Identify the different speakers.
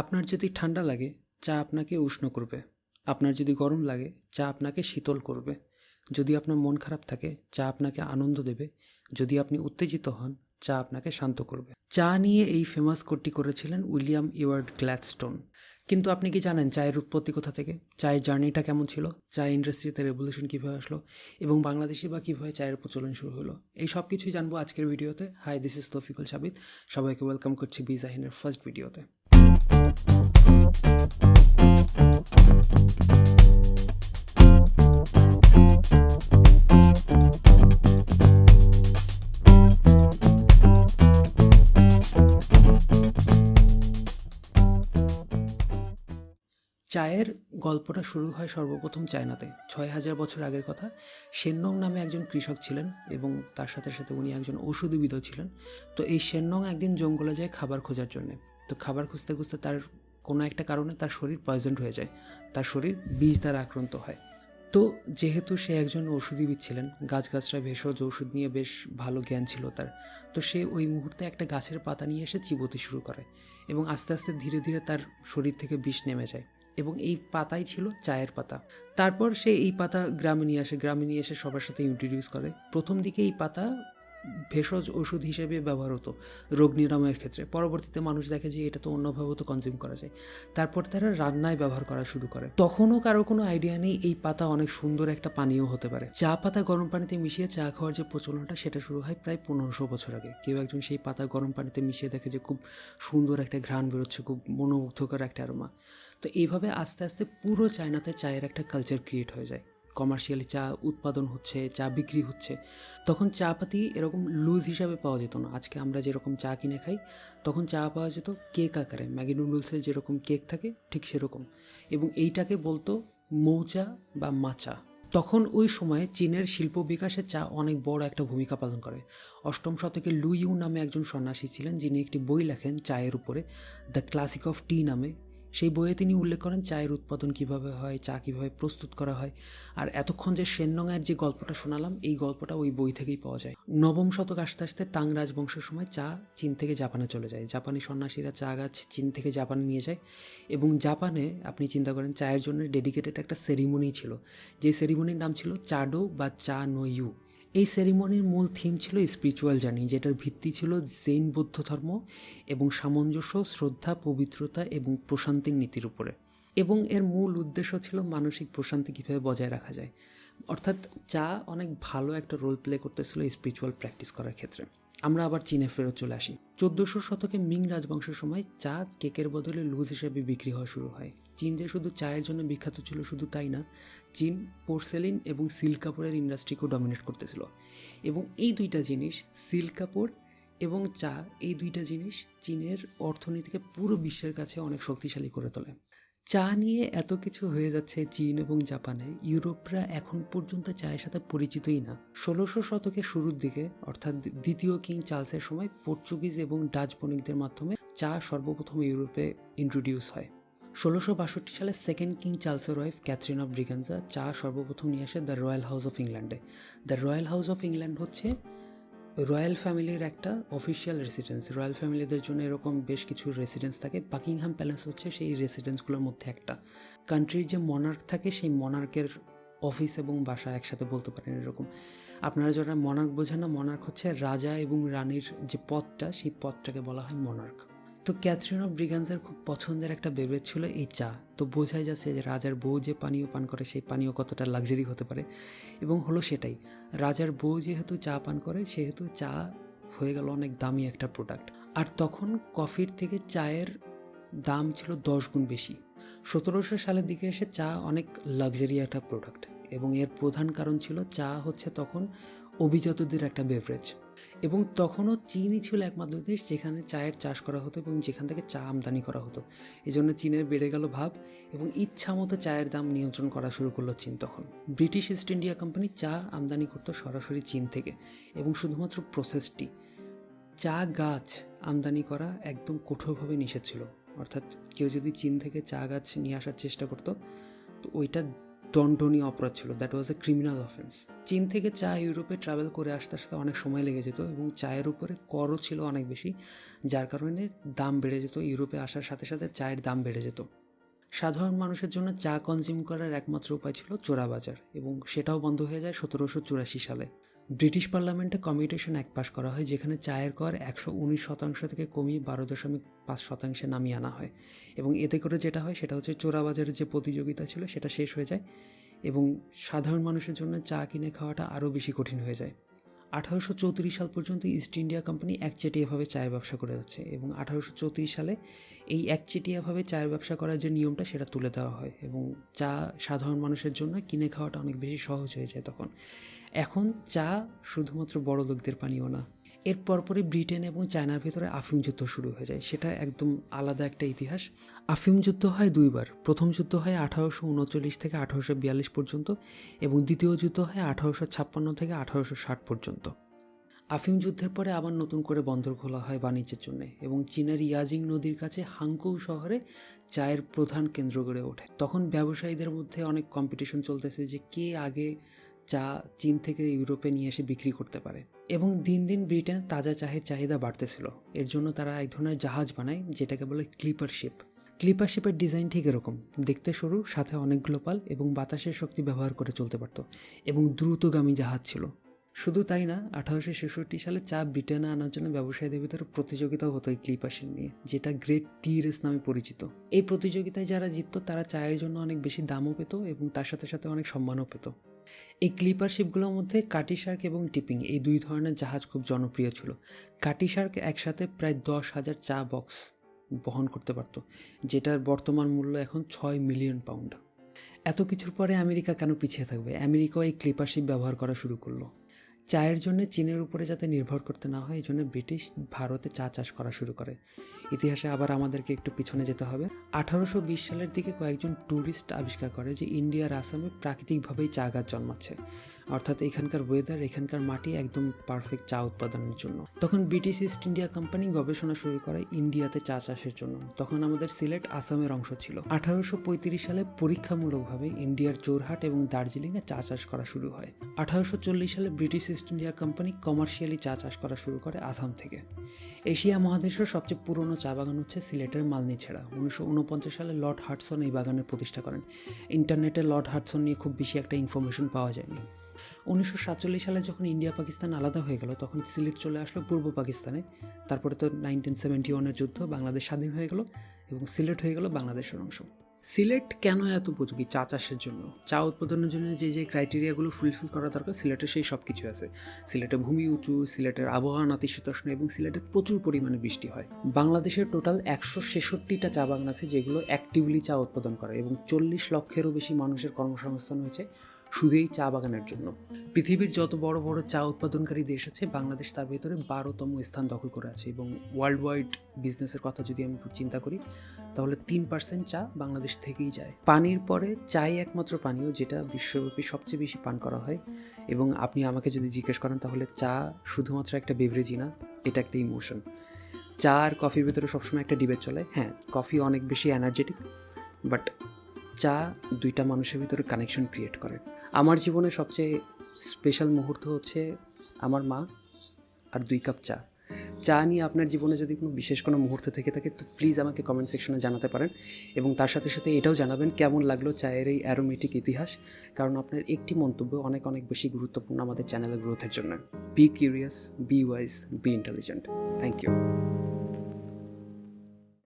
Speaker 1: আপনার যদি ঠান্ডা লাগে, চা আপনাকে উষ্ণ করবে। আপনার যদি গরম লাগে, চা আপনাকে শীতল করবে। যদি আপনার মন খারাপ থাকে, চা আপনাকে আনন্দ দেবে। যদি আপনি উত্তেজিত হন, চা আপনাকে শান্ত করবে। চা নিয়ে এই ফেমাস কোটটি করেছিলেন উইলিয়াম ইওয়ার্ড গ্ল্যাডস্টোন। কিন্তু আপনি কি জানেন চায়ের উৎপত্তি কোথা থেকে? চায়ের জার্নিটা কেমন ছিল? চা ইন্ডাস্ট্রিতে রেভলিউশন কীভাবে আসলো? এবং বাংলাদেশে বা কীভাবে চায়ের প্রচলন শুরু হলো? এই সব কিছুই জানব আজকের ভিডিওতে। Hi this is Tofikul Sabit. সবাইকে ওয়েলকাম করছি বিজাহিনের ফার্স্ট ভিডিওতে চায়ের গল্পটা শুরু হয় সর্বপ্রথম চায়নাতে। ছয় হাজার বছর আগের কথা। সেননং নামে একজন কৃষক ছিলেন এবং তার সাথে সাথে উনি একজন ঔষধিবিদও ছিলেন। তো এই সেননং একদিন জঙ্গলে যায় খাবার খোঁজার জন্যে। তো খাবার খুঁজতে খুঁজতে তার কোনো একটা কারণে তার শরীর পয়জন্ড হয়ে যায়। তার শরীর বিষ দ্বারা আক্রান্ত হয়। তো যেহেতু সে একজন ঔষধিবিদ ছিলেন গাছগাছরা ভেষজ ওষুধ নিয়ে বেশ ভালো জ্ঞান ছিল তার, তো সে ওই মুহূর্তে একটা গাছের পাতা নিয়ে এসে চিবোতে শুরু করে এবং আস্তে আস্তে ধীরে ধীরে তার শরীর থেকে বিষ নেমে যায় এবং এই পাতাই ছিল চায়ের পাতা। তারপর সে এই পাতা গ্রামে নিয়ে আসে, গ্রামে নিয়ে এসে সবার সাথে ইন্ট্রোডিউস করে। প্রথম দিকে এই পাতা ভেষজ ওষুধ হিসেবে ব্যবহার হতো রোগ নিরাময়ের ক্ষেত্রে। পরবর্তীতে মানুষ দেখে যে এটা তো অন্যভাবেও তো কনজিউম করা যায়। তারপর তারা রান্নায় ব্যবহার করা শুরু করে। তখনও কারও কোনো আইডিয়া নেই, এই পাতা অনেক সুন্দর একটা পানীয় হতে পারে। চা পাতা গরম পানিতে মিশিয়ে চা খাওয়ার যে প্রচলনটা, সেটা শুরু হয় প্রায় পনেরোশো বছর আগে। কেউ একজন সেই পাতা গরম পানিতে মিশিয়ে দেখে যে খুব সুন্দর একটা ঘ্রাণ বেরোচ্ছে, খুব মনোমুগ্ধকর একটা আরমা তো এইভাবে আস্তে আস্তে পুরো চায়নাতে চায়ের একটা কালচার ক্রিয়েট হয়ে যায়। কমার্শিয়ালি চা উৎপাদন হচ্ছে, চা বিক্রি হচ্ছে, তখন চা পাতি এরকম লুজ হিসাবে পাওয়া যেত না। আজকে আমরা যেরকম চা কিনে খাই, তখন চা পাওয়া যেত কেক আকারে। ম্যাগি নুডলসের যেরকম কেক থাকে, ঠিক সেরকম। এবং এইটাকে বলতো মৌচা বা মাচা। তখন ওই সময়ে চীনের শিল্প বিকাশে চা অনেক বড় একটা ভূমিকা পালন করে। অষ্টম শতকে লুইউ নামে একজন সন্ন্যাসী ছিলেন, যিনি একটি বই লেখেন চায়ের উপরে, দ্য ক্লাসিক অফ টি নামে। সেই বইয়ে তিনি উল্লেখ করেন চায়ের উৎপাদন কীভাবে হয়, চা কীভাবে প্রস্তুত করা হয়। আর এতক্ষণ যে সেননংয়ের যে গল্পটা শোনালাম, এই গল্পটা ওই বই থেকেই পাওয়া যায়। নবম শতক আস্তে আস্তে তাং রাজবংশের সময় চা চীন থেকে জাপানে চলে যায়। জাপানি সন্ন্যাসীরা চা গাছ চীন থেকে জাপানে নিয়ে যায় এবং জাপানে, আপনি চিন্তা করেন, চায়ের জন্য ডেডিকেটেড একটা সেরিমনি ছিল। যে সেরিমনির নাম ছিল চাডো বা চা নো ইউ। এই সেরিমনির মূল থিম ছিল স্পিরিচুয়াল জার্নি যেটার ভিত্তি ছিল জৈন বৌদ্ধ ধর্ম এবং সামঞ্জস্য, শ্রদ্ধা, পবিত্রতা এবং প্রশান্তির নীতির উপরে। এবং এর মূল উদ্দেশ্য ছিল মানসিক প্রশান্তি কীভাবে বজায় রাখা যায়। অর্থাৎ চা অনেক ভালো একটা রোল প্লে করতেছিল স্পিরিচুয়াল প্র্যাকটিস করার ক্ষেত্রে। আমরা আবার চীনে ফেরত চলে আসি। চোদ্দোশো শতকে মিং রাজবংশের সময় চা কেকের বদলে লুজ হিসেবে বিক্রি হওয়া শুরু হয়। চীন যে শুধু চায়ের জন্য বিখ্যাত ছিল শুধু তাই না চীন, পোর্সেলিন এবং সিল্ক কাপড়ের ইন্ডাস্ট্রিকেও ডমিনেট করতেছিল। এবং এই দুইটা জিনিস, সিল্ক কাপড় এবং চা, এই দুইটা জিনিস চীনের অর্থনীতিকে পুরো বিশ্বের কাছে অনেক শক্তিশালী করে তোলে। চা নিয়ে এত কিছু হয়ে যাচ্ছে চীন এবং জাপানে, ইউরোপরা এখন পর্যন্ত চায়ের সাথে পরিচিতই না। ষোলোশো শতকের শুরুর দিকে, অর্থাৎ দ্বিতীয় কিং চার্লসের সময়, পর্তুগিজ এবং ডাচ বণিকদের মাধ্যমে চা সর্বপ্রথম ইউরোপে ইন্ট্রোডিউস হয়। ষোলোশো বাষট্টি সালে সেকেন্ড কিং চার্লসের ওয়াইফ ক্যাথরিন অফ ব্রিগানজা চা সর্বপ্রথম নিয়ে আসে দ্য রয়্যাল হাউস অফ ইংল্যান্ডে। The royal house of England হচ্ছে রয়্যাল ফ্যামিলির একটা অফিসিয়াল রেসিডেন্স। রয়্যাল ফ্যামিলিদের জন্য এরকম বেশ কিছু রেসিডেন্স থাকে। বাকিংহাম প্যালেস হচ্ছে সেই রেসিডেন্সগুলোর মধ্যে একটা। কান্ট্রির যে মনার্ক থাকে সেই মনার্কের অফিস এবং বাসা একসাথে বলতে পারেন এরকম। আপনারা যারা মনার্ক বোঝেন না, মনার্ক হচ্ছে রাজা এবং রানীর যে পদটা, সেই পদটাকে বলা হয় মনার্ক। তো ক্যাথরিন অফ ব্রিগান্সের খুব পছন্দের একটা বেভারেজ ছিল এই চা। তো বোঝাই যাচ্ছে যে রাজার বউ যে পানীয় পান করে, সেই পানীয় কতটা লাক্সারি হতে পারে। এবং হলো সেটাই, রাজার বউ যেহেতু চা পান করে, সেহেতু চা হয়ে গেল অনেক দামি একটা প্রোডাক্ট আর তখন কফির থেকে চায়ের দাম ছিল দশ গুণ বেশি। সতেরোশো সালের দিকে এসে চা অনেক লাক্সারি একটা প্রোডাক্ট এবং এর প্রধান কারণ ছিল চা হচ্ছে তখন অভিজাতদের একটা বেভারেজ এবং তখনও চীনই ছিল একমাত্র দেশ যেখানে চায়ের চাষ করা হতো এবং যেখান থেকে চা আমদানি করা হতো। এই জন্য চীনের বেড়ে গেল ভাব এবং ইচ্ছা মতো চায়ের দাম নিয়ন্ত্রণ করা শুরু করল চীন তখন। ব্রিটিশ ইস্ট ইন্ডিয়া কোম্পানি চা আমদানি করতো সরাসরি চীন থেকে এবং শুধুমাত্র প্রসেসটি। চা গাছ আমদানি করা একদম কঠোরভাবে নিষেধ ছিল। অর্থাৎ কেউ যদি চীন থেকে চা গাছ নিয়ে আসার চেষ্টা করতো, তো ওইটা দণ্ডনীয় অপরাধ ছিল। That was a criminal offence চীন থেকে চা ইউরোপে ট্রাভেল করে আসতে আসতে অনেক সময় লেগে যেত এবং চায়ের উপরে করও ছিল অনেক বেশি, যার কারণে দাম বেড়ে যেত, ইউরোপে আসার সাথে সাথে চায়ের দাম বেড়ে যেত। সাধারণ মানুষের জন্য চা কনজিউম করার একমাত্র উপায় ছিল চোরাবাজার এবং সেটাও বন্ধ হয়ে যায় সতেরোশো চুরাশি সালে। ব্রিটিশ পার্লামেন্টে কমিউটেশন এক পাশ করা হয়, যেখানে চায়ের কর একশো উনিশ শতাংশ থেকে কমিয়ে বারো দশমিক পাঁচ শতাংশে নামিয়ে আনা হয়। এবং এতে করে যেটা হয়, সেটা হচ্ছে চোরাবাজারের যে প্রতিযোগিতা ছিল, সেটা শেষ হয়ে যায় এবং সাধারণ মানুষের জন্য চা কিনে খাওয়াটা আরও বেশি কঠিন হয়ে যায়। আঠারোশো চৌত্রিশ সাল পর্যন্ত ইস্ট ইন্ডিয়া কোম্পানি একচেটিয়াভাবে চায়ের ব্যবসা করে যাচ্ছে এবং আঠারোশো চৌত্রিশ সালে এই একচেটিয়াভাবে চায়ের ব্যবসা করার যে নিয়মটা সেটা তুলে দেওয়া হয় এবং চা সাধারণ মানুষের জন্য কিনে খাওয়াটা অনেক বেশি সহজ হয়ে যায় তখন। এখন চা শুধুমাত্র বড় লোকদের পানীয় না এর পরপরই ব্রিটেন এবং চায়নার ভিতরে আফিম যুদ্ধ শুরু হয়ে যায়। সেটা একদম আলাদা একটা ইতিহাস। আফিম যুদ্ধ হয় দুইবার। প্রথম যুদ্ধ হয় আঠারোশো উনচল্লিশ থেকে আঠারোশো বিয়াল্লিশ পর্যন্ত এবং দ্বিতীয় যুদ্ধ হয় আঠারোশো ছাপ্পান্ন থেকে আঠারোশো ষাট পর্যন্ত। আফিম যুদ্ধের পরে আবার নতুন করে বন্দর খোলা হয় বাণিজ্যের জন্য এবং চীনের ইয়াজিং নদীর কাছে হাংকৌ শহরে চায়ের প্রধান কেন্দ্র গড়ে ওঠে। তখন ব্যবসায়ীদের মধ্যে অনেক কম্পিটিশন চলতেছে যে কে আগে চা চীন থেকে ইউরোপে নিয়ে এসে বিক্রি করতে পারে। এবং দিন দিন ব্রিটেন তাজা চায়ের চাহিদা বাড়তেছিল। এর জন্য তারা এক ধরনের জাহাজ বানায়, যেটাকে বলে ক্লিপার শিপ। ক্লিপার শিপের ডিজাইন ঠিক এরকম। দেখতে সরু, সাথে অনেকগুলো পাল এবং বাতাসের শক্তি ব্যবহার করে চলতে পারতো এবং দ্রুতগামী জাহাজ ছিল। শুধু তাই না, আঠারোশো ছেষট্টি সালে চা ব্রিটেনে আনার জন্য ব্যবসায়ীদের ভিতরে প্রতিযোগিতাও হতো এই ক্লিপাসিন নিয়ে, যেটা গ্রেট টি রেস নামে পরিচিত। এই প্রতিযোগিতায় যারা জিতত, তারা চায়ের জন্য অনেক বেশি দামও পেত এবং তার সাথে সাথে অনেক সম্মানও পেত। এই ক্লিপার শিপগুলোর মধ্যে কাটি শার্ক এবং টিপিং, এই দুই ধরনের জাহাজ খুব জনপ্রিয় ছিল। কাটি শার্ক একসাথে প্রায় দশ হাজার চা বক্স বহন করতে পারত, যেটার বর্তমান মূল্য এখন ছয় মিলিয়ন পাউন্ড। এত কিছুর পরে আমেরিকা কেন পিছিয়ে থাকবে? আমেরিকাও এই ক্লিপার শিপ ব্যবহার করা শুরু করল। চায়ের জন্য চীনের উপরে যাতে নির্ভর করতে না হয়, এই জন্য ব্রিটিশ ভারতে চা চাষ করা শুরু করে। ইতিহাসে আবার আমাদেরকে একটু পিছনে যেতে হবে। আঠারোশো বিশ সালের দিকে কয়েকজন ট্যুরিস্ট আবিষ্কার করে যে ইন্ডিয়ার আসামে প্রাকৃতিকভাবেই চা গাছ জন্মাচ্ছে। অর্থাৎ এখানকার ওয়েদার এখানকার মাটি একদম পারফেক্ট চা উৎপাদনের জন্য। তখন ব্রিটিশ ইস্ট ইন্ডিয়া কোম্পানি গবেষণা শুরু করে ইন্ডিয়াতে চা চাষের জন্য। তখন আমাদের সিলেট আসামের অংশ ছিল। আঠারোশো পঁয়ত্রিশ সালে পরীক্ষামূলকভাবে ইন্ডিয়ার জোরহাট এবং দার্জিলিংয়ে চা চাষ করা শুরু হয়। আঠারোশো চল্লিশ সালে British East India Company commercially চা চাষ করা শুরু করে আসাম থেকে। এশিয়া মহাদেশের সবচেয়ে পুরনো চা বাগান হচ্ছে সিলেটের মালনি ছেড়া উনিশশো উনপঞ্চাশ সালে লর্ড হার্টসন এই বাগানের প্রতিষ্ঠা করেন। ইন্টারনেটে লর্ড হার্টসন নিয়ে খুব বেশি একটা ইনফরমেশন পাওয়া যায়নি। উনিশশো সাতচল্লিশ সালে যখন ইন্ডিয়া পাকিস্তান আলাদা হয়ে গেল, তখন সিলেট চলে আসলো পূর্ব পাকিস্তানে। তারপরে তো নাইনটিন সেভেন্টি ওয়ানের যুদ্ধ বাংলাদেশ স্বাধীন হয়ে গেল এবং সিলেট হয়ে গেল বাংলাদেশের অংশ। সিলেট কেন এত উপযোগী চা চাষের জন্য? চা উৎপাদনের জন্য যে যে ক্রাইটেরিয়াগুলো ফুলফিল করা দরকার, সিলেটে সেই সব কিছু আছে। সিলেটে ভূমি উঁচু, সিলেটের আবহাওয়া নাতিশীতোষ্ণ এবং সিলেটে প্রচুর পরিমাণে বৃষ্টি হয়। বাংলাদেশের টোটাল একশো ছেষট্টিটা চা বাগান আছে যেগুলো অ্যাক্টিভলি চা উৎপাদন করে এবং চল্লিশ লক্ষেরও বেশি মানুষের কর্মসংস্থান হয়েছে। শুধু এই চা বাগানের জন্য। পৃথিবীর যত বড় বড় চা উৎপাদনকারী দেশ আছে, বাংলাদেশ তার ভেতরে বারোতম স্থান দখল করে আছে এবং ওয়ার্ল্ড ওয়াইড বিজনেসের কথা যদি আমি চিন্তা করি, তাহলে তিন পার্সেন্ট চা বাংলাদেশ থেকেই যায়। পানির পরে চাই একমাত্র পানীয় যেটা বিশ্বব্যাপী সবচেয়ে বেশি পান করা হয় এবং আপনি আমাকে যদি জিজ্ঞেস করেন, তাহলে চা শুধুমাত্র একটা বেভারেজই না, এটা একটা ইমোশন চা আর কফির ভেতরে সবসময় একটা ডিবেট চলে। হ্যাঁ কফি অনেক বেশি এনার্জেটিক বাট চা দুইটা মানুষের ভিতরে কানেকশন ক্রিয়েট করে। আমার জীবনে সবচেয়ে স্পেশাল মুহূর্ত হচ্ছে আমার মা আর দুই কাপ চা। চা নিয়ে আপনার জীবনে যদি কোনো বিশেষ কোনো মুহূর্ত থেকে থাকে, তো প্লিজ আমাকে কমেন্ট সেকশনে জানাতে পারেন এবং তার সাথে সাথে এটাও জানাবেন কেমন লাগল চায়ের এই অ্যারোমেটিক ইতিহাস, কারণ আপনার একটি মন্তব্য অনেক অনেক বেশি গুরুত্বপূর্ণ আমাদের চ্যানেলের গ্রোথের জন্য। Be curious be wise be intelligent thank you